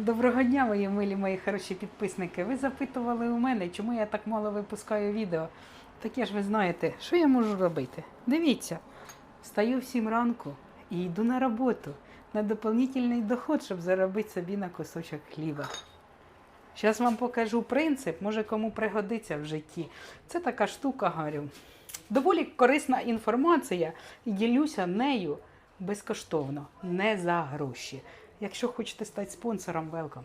Доброго дня, мої милі, мої хороші підписники. Ви запитували у мене, чому я так мало випускаю відео. Таке ж ви знаєте, що я можу робити? Дивіться, встаю в 7 ранку і йду на роботу на доповнительний доход, щоб заробити собі на кусочок хліба. Зараз вам покажу принцип, може кому пригодиться в житті. Це така штука, говорю. Доволі корисна інформація і ділюся нею безкоштовно, не за гроші. Якщо хочете стати спонсором, велкам.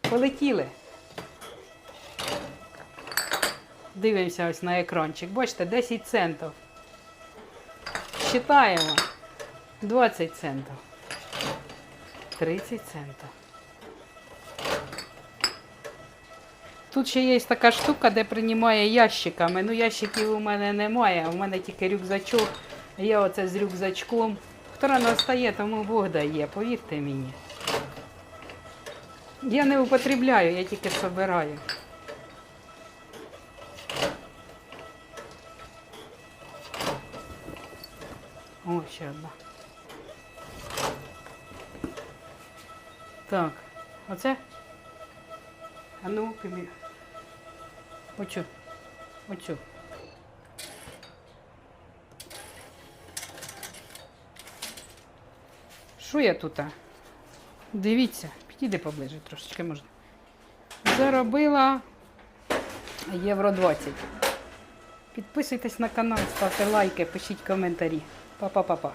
Полетіли. Дивимося ось на екранчик. Бачите, 10 центів. Считаємо. 20 центів. 30 центів. Тут ще є така штука, де приймає ящиками. Ну, ящиків у мене немає, у мене тільки рюкзачок. Я оце з рюкзачком. Хто рано встає, тому Бог дає, повірте мені. Я не употребляю, я тільки собираю. О, ще одна. Так, оце. А ну, пимі. Оцю. Оцю. Що я тут? Дивіться, підійди поближе трошечки можна. Заробила євро 20. Підписуйтесь на канал, ставте лайки, пишіть коментарі. Па-па-па-па.